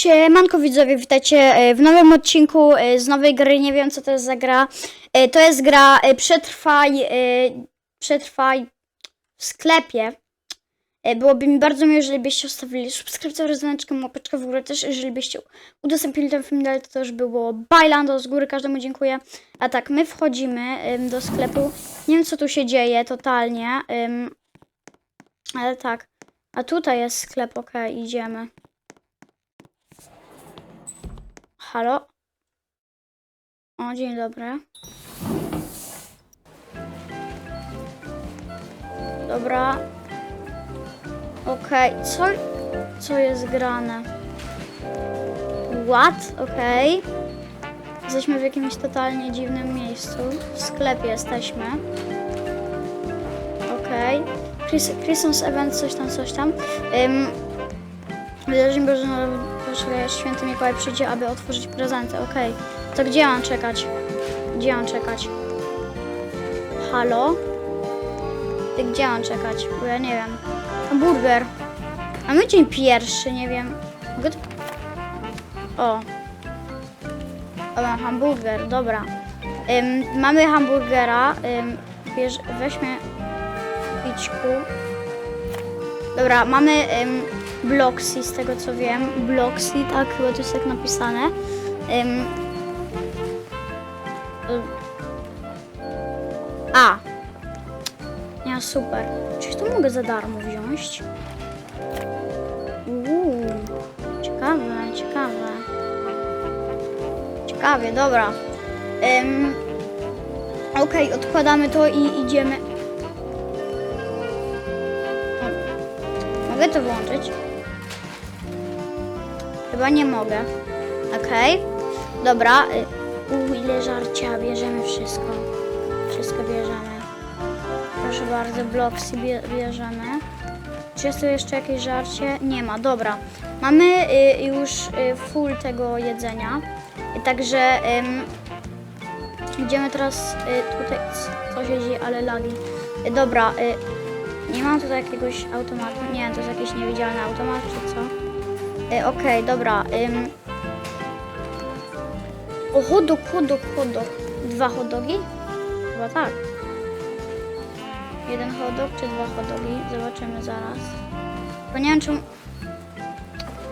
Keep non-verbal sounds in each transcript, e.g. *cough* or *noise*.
Siemanko widzowie, witajcie e, w nowym odcinku e, z nowej gry, nie wiem co to jest za gra. E, To jest gra Przetrwaj, Przetrwaj w sklepie. Byłoby mi bardzo miło, jeżeli byście zostawili subskrypcję oraz dzwoneczkę, łapeczkę w górę też, jeżeli byście udostępnili ten film dalej, to też było bajlando z góry, każdemu dziękuję. A tak, my wchodzimy do sklepu, nie wiem co tu się dzieje totalnie, ale tak. A tutaj jest sklep, okej, idziemy. Halo? O, dzień dobry. Dobra. Okej, co, co jest grane? What? Okej. Jesteśmy w jakimś totalnie dziwnym miejscu. W sklepie jesteśmy. Okej. Chris, Christmas Event, coś tam, coś tam. Ym, Wydarzeń Bożego Święty Mikołaj przyjdzie, aby otworzyć prezenty. Okej. To gdzie mam czekać? Gdzie mam czekać? Halo? Gdzie mam czekać? Bo ja nie wiem. Hamburger. Mamy dzień pierwszy, nie wiem. Mogę. O. O, mam hamburger, dobra. Ym, mamy hamburgera. Ym, bierz, weźmy pićku. Dobra, mamy ym, Bloxy, z tego co wiem. Bloxy, tak, chyba to jest tak napisane. Ym, y, a. Ja, super. Czy to mogę za darmo wziąć? Uuu, ciekawe, ciekawe. Ciekawie, dobra. Ym, Okej, odkładamy to i idziemy. Mogę to włączyć? Chyba nie mogę. Okej. Dobra. y, U, ile żarcia. Bierzemy wszystko. Wszystko bierzemy. Proszę bardzo, bloksy bie bierzemy. Czy jest tu jeszcze jakieś żarcie? Nie ma, dobra. Mamy y, już y, full tego jedzenia. Także idziemy teraz tutaj. Co się dzieje, ale lagi. Dobra, nie mam tutaj jakiegoś automatu. Nie, to jest jakiś niewidzialny automat, czy co? Y, Okej, dobra. Ym. O, hotdog, hotdog, hotdog. Dwa hotdogi? Chyba tak. Jeden hotdog czy dwa hotdogi? Zobaczymy zaraz. Bo nie wiem czemu...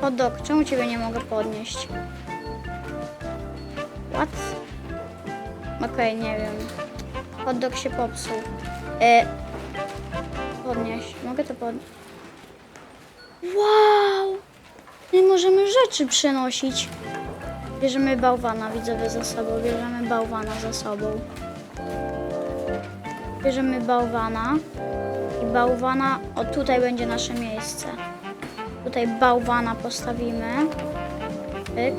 Hotdog, czemu Ciebie nie mogę podnieść? What? Okej, nie wiem. Hotdog się popsuł. E... Podnieść. Mogę to podnieść? Wow! Nie możemy rzeczy przenosić. Bierzemy bałwana, widzowie, za sobą. Bierzemy bałwana za sobą. Bierzemy bałwana. I bałwana... O, tutaj będzie nasze miejsce. Tutaj bałwana postawimy. Pyk.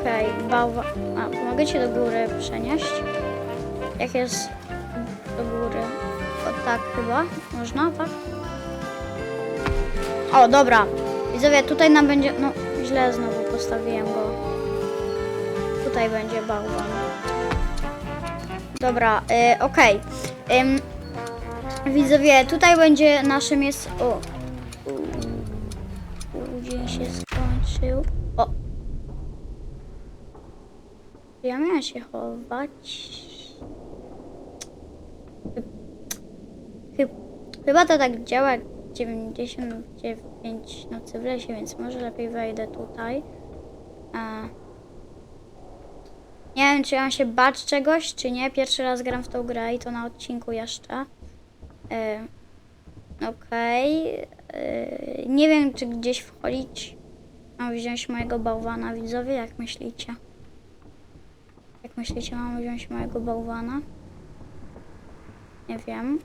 Okej, bałwa... A, mogę cię do góry przenieść? Jak jest do góry? O, tak chyba. Można, tak? O, dobra. Widzowie, tutaj nam będzie... No, źle znowu postawiłem go. Tutaj będzie bałwan. Dobra, y, okej. Ym, widzowie, tutaj będzie nasze miejsce... O. Dzień się skończył. O. Ja miałam się chować. Chyb, chyba to tak działa 99 nocy w lesie, więc może lepiej wejdę tutaj. A. Nie wiem, czy mam się bać czegoś, czy nie. Pierwszy raz gram w tą grę i to na odcinku jeszcze. E, Okej. E, nie wiem, czy gdzieś wchodzić. Mam wziąć mojego bałwana, widzowie, jak myślicie? Jak myślicie, mam wziąć mojego bałwana? Nie wiem.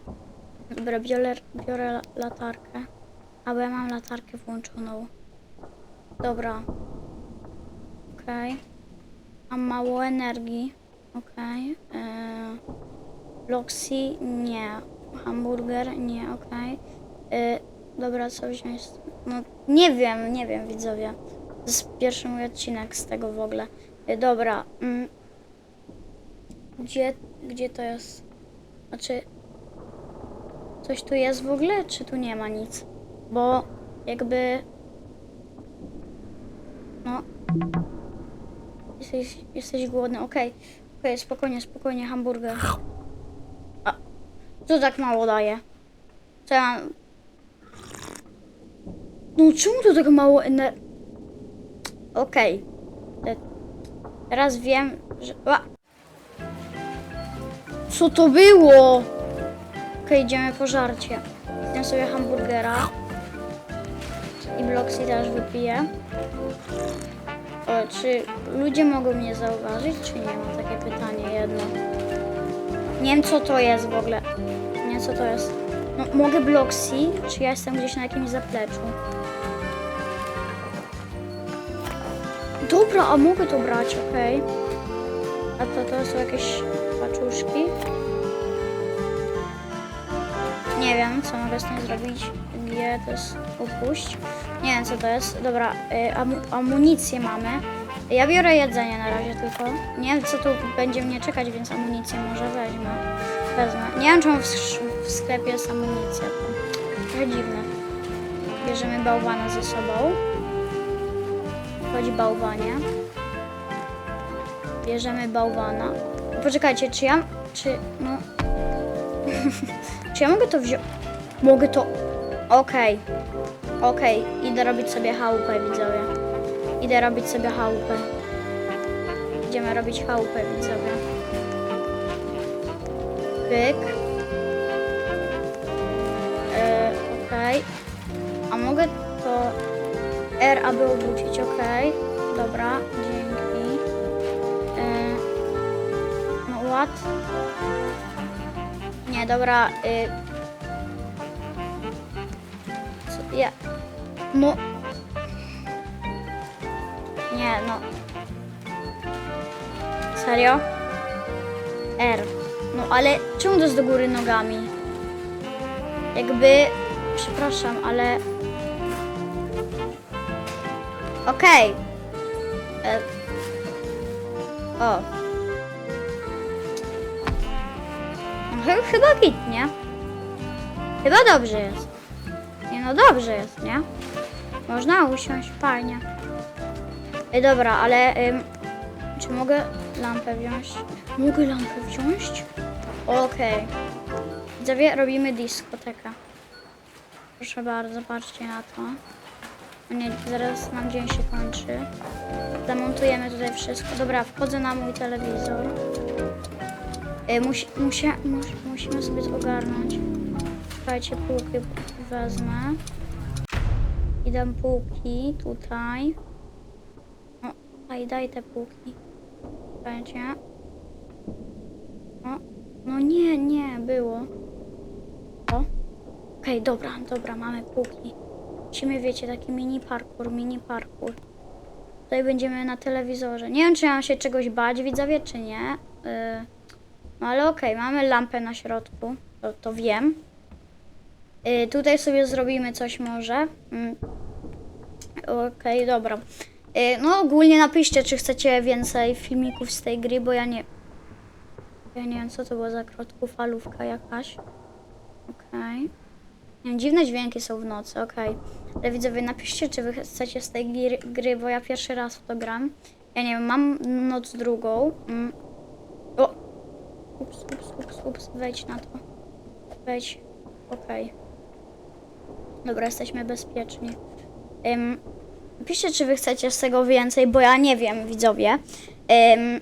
Dobra, biorę, biorę la- latarkę. A bo ja mam latarkę włączoną. Dobra. Okej. Mam mało energii. Okej. Okay. Bloxy? Nie. Hamburger? Nie, okej. Okay. Dobra, co wziąć? No, nie wiem, nie wiem, widzowie. To jest pierwszy mój odcinek z tego w ogóle. Y, dobra. Mm. Gdzie, gdzie to jest? Znaczy, coś tu jest w ogóle, czy tu nie ma nic? Bo jakby No. Jesteś, jesteś głodny, okej. Okej, spokojnie, spokojnie, hamburger. A, co tak mało daje? Co ja... No czemu to tak mało ener... Okej. Te- Teraz wiem, że... A! Co to było? Idziemy po żarcie. Zjem sobie hamburgera. I Bloxy też wypiję. O, czy ludzie mogą mnie zauważyć, czy nie? Mam takie pytanie jedno. Nie wiem, co to jest w ogóle. Nie wiem, co to jest. No, mogę Bloxy, czy ja jestem gdzieś na jakimś zapleczu? Dobra, a mogę to brać, okej. A to, to są jakieś wiem, co mogę z tym zrobić. G to jest upuść. Nie wiem, co to jest. Dobra, y, amu amunicję mamy. Ja biorę jedzenie na razie tylko. Nie wiem, co tu będzie mnie czekać, więc amunicję może weźmę. Wezmę. Nie wiem, czemu w, w sklepie jest amunicja. To trochę dziwne. Bierzemy bałwana ze sobą. Chodź bałwanie. Bierzemy bałwana. Poczekajcie, czy ja... Czy... No... *laughs* czy ja mogę to wziąć? Mogę to... Okej. Okej, idę robić sobie chałupę, widzowie. Idę robić sobie chałupę. Idziemy robić chałupę, widzowie. Pyk. E, Okej. A mogę to R, aby obrócić, okej. Dobra, dzięki. E, no ład. Nie, dobra. Y, co, ja. No. Nie, no. Serio? R. No ale czemu to jest do góry nogami? Jakby. Przepraszam, ale. Okej. E, O. chyba git, nie? Chyba dobrze jest. Nie no dobrze jest, nie? Można usiąść fajnie. Ej, dobra, ale czy mogę lampę wziąć? Mogę lampę wziąć? Okej. Widzowie, robimy dyskotekę. Proszę bardzo, patrzcie na to. O nie, zaraz nam dzień się kończy. Zamontujemy tutaj wszystko. Dobra, wchodzę na mój telewizor. Y, musi, musia, mus, musimy sobie to ogarnąć. Słuchajcie, półki wezmę. Idę półki tutaj. O, daj, daj te półki. Słuchajcie. O, no nie, nie, było. O. Okej, dobra, dobra, mamy półki. Musimy, wiecie, taki mini parkour, mini parkour. Tutaj będziemy na telewizorze. Nie wiem, czy mam się czegoś bać, widzowie, czy nie. Yy, no ale okej, mamy lampę na środku, to, to wiem. Yy, tutaj sobie zrobimy coś może. Mm. Okej, dobra. Yy, no ogólnie napiszcie, czy chcecie więcej filmików z tej gry, bo ja nie... Ja nie wiem, co to była za krótkofalówka jakaś. Okej. Wiem, dziwne dźwięki są w nocy, okej. Ale widzowie, napiszcie, czy wy chcecie z tej gry, gry, bo ja pierwszy raz w to gram. Ja nie wiem, mam noc drugą. Mm. Ups, ups, ups, ups, wejdź na to. Wejdź. Okej. Dobra, jesteśmy bezpieczni. Ym, piszcie, czy wy chcecie z tego więcej, bo ja nie wiem, widzowie. Ym,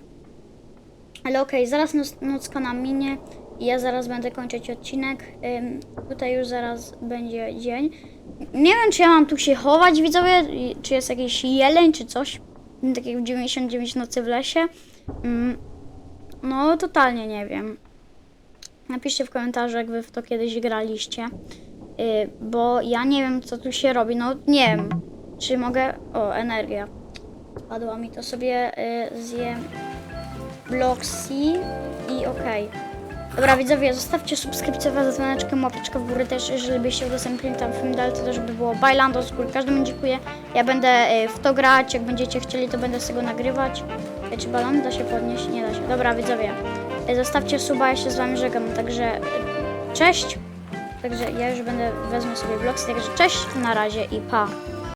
ale okej, zaraz noc, nocka nam minie i ja zaraz będę kończyć odcinek. Ym, tutaj już zaraz będzie dzień. Nie wiem, czy ja mam tu się chować, widzowie, czy jest jakiś jeleń, czy coś. Tak jak w 99 nocy w lesie. Ym, no, totalnie nie wiem. Napiszcie w komentarzu, jak wy w to kiedyś graliście. Y, bo ja nie wiem, co tu się robi. No, nie wiem, czy mogę... O, energia. Padła mi to sobie y, zjem Bloxy i okej. Dobra, widzowie, zostawcie subskrypcję z dzwoneczkiem, łapeczkę w górę też, jeżeli byście udostępnili tam film dalej, to też by było Bailando z góry. Każdemu dziękuję. Ja będę y, w to grać, jak będziecie chcieli, to będę z tego nagrywać. Czy balon da się podnieść? Nie da się. Dobra, widzowie, y, zostawcie suba, ja się z wami żegnam, także y, cześć. Także ja już będę, wezmę sobie vlog, także cześć, na razie i pa.